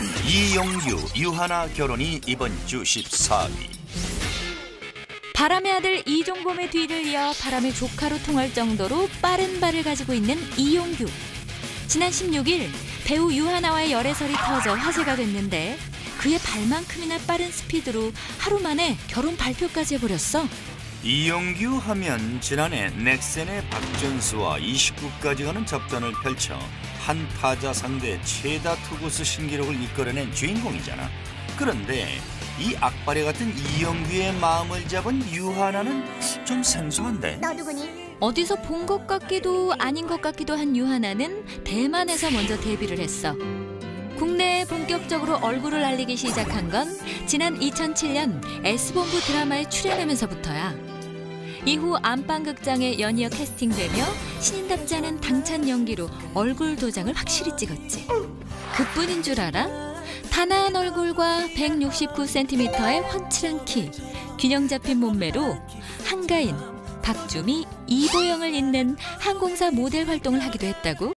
이용규, 유하나 결혼이 이번 주 14위. 바람의 아들 이종범의 뒤를 이어 바람의 조카로 통할 정도로 빠른 발을 가지고 있는 이용규. 지난 16일 배우 유하나와의 열애설이 터져 화제가 됐는데 그의 발만큼이나 빠른 스피드로 하루 만에 결혼 발표까지 해버렸어. 이용규 하면 지난해 넥센의 박준수와 29까지 가는 접전을 펼쳐 한 타자 상대 최다 투구수 신기록을 이끌어낸 주인공이잖아. 그런데 이 악바리 같은 이용규의 마음을 잡은 유하나는 좀 생소한데. 너 누구니? 어디서 본 것 같기도 아닌 것 같기도 한 유하나는 대만에서 먼저 데뷔를 했어. 국내에 본격적으로 얼굴을 알리기 시작한 건 지난 2007년 S본부 드라마에 출연하면서부터야. 이후 안방극장에 연이어 캐스팅되며 신인답지 않은 당찬 연기로 얼굴 도장을 확실히 찍었지. 그뿐인 줄 알아? 단아한 얼굴과 169cm의 훤칠한 키, 균형 잡힌 몸매로 한가인, 박주미, 이보영을 잇는 항공사 모델 활동을 하기도 했다고